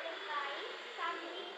multiply something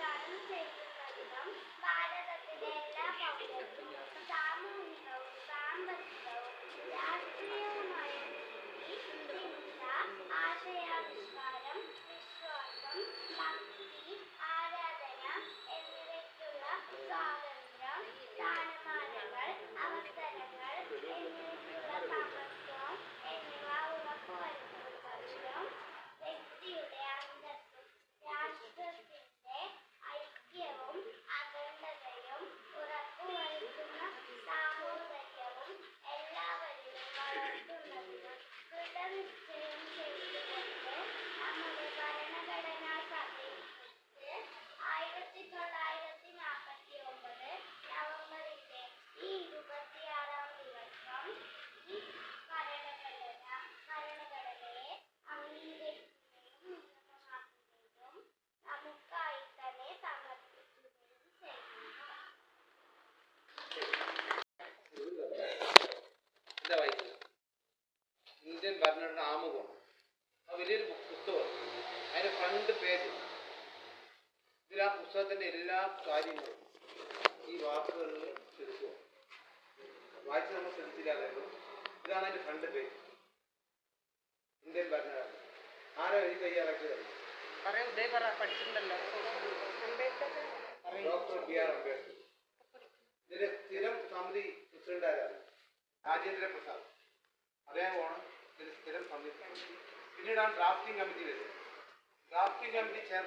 പുസ്തകത്തിന്റെ എല്ലാ കാര്യങ്ങളും ഈ വാക്കുകളിൽ ചുരുക്കുക വായിച്ച് നമ്മൾ ശ്രദ്ധിച്ചില്ലാതായിരുന്നു ഇതാണ് അതിന്റെ ഫ്രണ്ട് പേജ് ഇന്ത്യൻ ഭരണഘടന. ആരോ എഴുതി തയ്യാറാക്കിയത്? Doctor B R Ambedkar. ഇതിന്റെ സ്ഥിരം സമിതി പ്രസിഡന്റ് ആരാണ്? രാജേന്ദ്ര പ്രസാദ്. അദ്ദേഹമാണ് ഇതിന്റെ സ്ഥിരം സമിതി. പിന്നീടാണ് ഡ്രാഫ്റ്റിംഗ് കമ്മിറ്റി വരുന്നത്. ഡ്രാഫ്റ്റിംഗ് കമ്മിറ്റി ചെയർ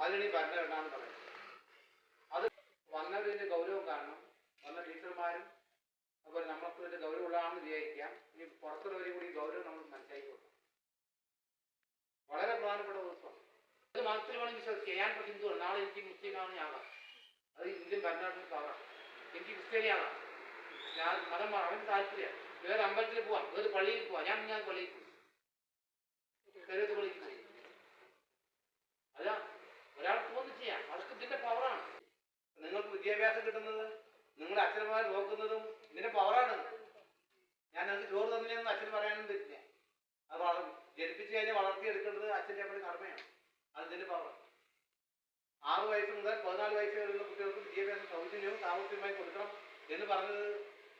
അതിനാണ് ഈ ഭരണഘടന എന്ന് അത് വന്നതിന്റെ ഗൗരവം കാരണം വന്ന ടീച്ചർമാരും അതുപോലെ നമ്മൾക്ക് ഇതിന്റെ ഗൗരവമുള്ളതാണെന്ന് വിചാരിക്കാം. ഇനി പുറത്തുള്ളവരെയും കൂടി ഗൗരവം നമ്മൾ മനസ്സിലാക്കി കൊടുക്കണം. വളരെ പ്രധാനപ്പെട്ട ദിവസമാണ്. അത് മതത്തിൽ വേണമെങ്കിൽ വിശ്വസിക്കുക ഞാൻ ഇപ്പോൾ ഹിന്ദുവാണ് നാളെ എനിക്ക് മുസ്ലിമാണ് ആകാം അത് ഇന്ത്യൻ ഭരണഘടനയ്ക്ക് ആകാം എനിക്ക് ക്രിസ്ത്യാനിയാകാം ഞാൻ മതം അവൻ അവന് താല്പര്യമാണ്. വേറെ അമ്പലത്തിൽ പോവാം. വേറെ പള്ളിയിൽ പോവാം. ഞാൻ ഞാൻ പള്ളിയിൽ പോയി കരുത്ത് പള്ളിയിൽ പോയി അല്ല ഒരാൾക്ക് തോന്നി ചെയ്യാം അതൊക്കെ ഇതിന്റെ പവറാണ് നിങ്ങൾക്ക് വിദ്യാഭ്യാസം കിട്ടുന്നത് നിങ്ങളുടെ അച്ഛനമാർ നോക്കുന്നതും ഇതിന്റെ പവറാണ് ഞാൻ നിങ്ങൾക്ക് ചോറ് തന്നില്ലെന്ന് അച്ഛൻ പറയാനും പറ്റില്ല അത് വളർ ജനിപ്പിച്ചു കഴിഞ്ഞാൽ വളർത്തിയെടുക്കേണ്ടത് അച്ഛന്റെ അപ്പോൾ കടമയാണ്. അത് ഇതിന്റെ പവർ ആറു വയസ്സ് മുതൽ പതിനാല് വയസ്സ് വരെയുള്ള കുട്ടികൾക്ക് വിദ്യാഭ്യാസം സൗജന്യവും സാമൂഹ്യമായി കൊടുക്കണം എന്ന് പറഞ്ഞത്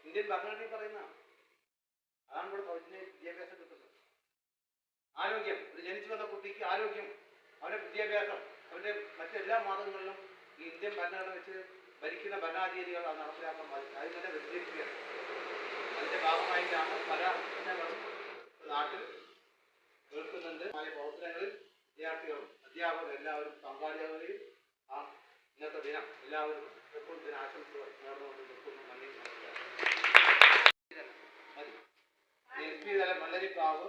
ഇന്ത്യൻ ഭരണഘടനയിൽ പറയുന്നതാണ്. അതാണ് ഇവിടെ സൗജന്യ വിദ്യാഭ്യാസം കിട്ടുന്നത്. ആരോഗ്യം ഒരു ജനിച്ചു വന്ന കുട്ടിക്ക് ആരോഗ്യം അവന്റെ വിദ്യാഭ്യാസം അവന്റെ മറ്റെല്ലാ മാർഗങ്ങളിലും ഈ ഇന്ത്യൻ ഭരണഘടന വെച്ച് ഭരിക്കുന്ന ഭരണാധികാരികൾ അത് നടപ്പിലാക്കാൻ ബാധിക്കും തന്നെ വ്യതിരിക്കുകയാണ് അതിന്റെ ഭാഗമായിട്ടാണ് പല പ്രശ്നങ്ങളും നാട്ടിൽ കേൾക്കുന്നുണ്ട്. പല പ്രവർത്തനങ്ങളിൽ വിദ്യാർത്ഥികളും അധ്യാപകരും എല്ലാവരും പങ്കാളിയാവുകയും ആ ഇന്നത്തെ ദിനം എല്ലാവരും എപ്പോഴും ദിന ആശംസകൾ നേർന്നുകൊണ്ട് നിൽക്കുന്നു. നന്ദി. നമസ്കാരം എൽ പി തല വെള്ളരിപ്രാവ്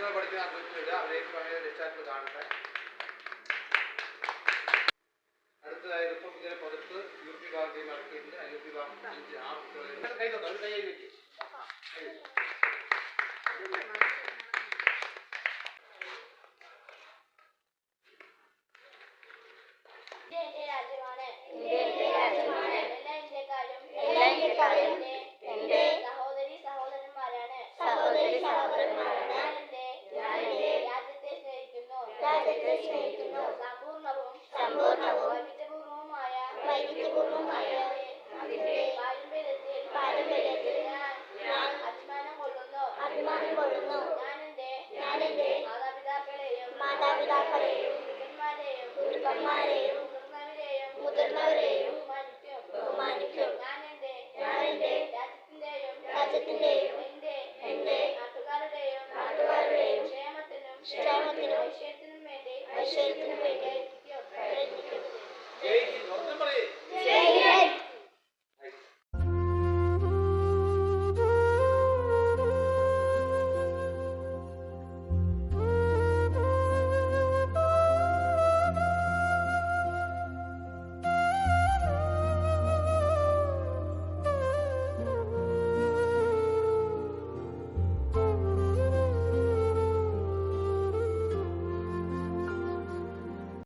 किंवा बडकिन आकृती वेगळा आपल्या एक रिचार्ज प्रधान काय സ്നേഹിക്കുന്നു. സമ്പൂർണവും സമ്പൂർണവും വൈവിധ്യപൂർവമായ വൈവിധ്യപൂർണവുമായ അതിന്റെ പാരമ്പര്യത്തിൽ പാരമ്പര്യത്തിൽ ഞാൻ ഞാൻ അഭിമാനം കൊള്ളുന്നു അഭിമാനം കൊള്ളുന്നു. ഞാൻ എന്റെ ഞാൻ എന്റെ മാതാപിതാക്കളെയും മാതാപിതാക്കളെയും ഗുരുക്കന്മാരെയും ഗുരുക്കന്മാരെയും മുതിർന്നവരെയും മുതിർന്നവരെയും ബഹുമാനിക്കും ബഹുമാനിക്കും. ഞാൻ എന്റെ ഞാൻ എന്റെ രാജ്യത്തിന്റെയും രാജ്യത്തിന്റെയും shake and.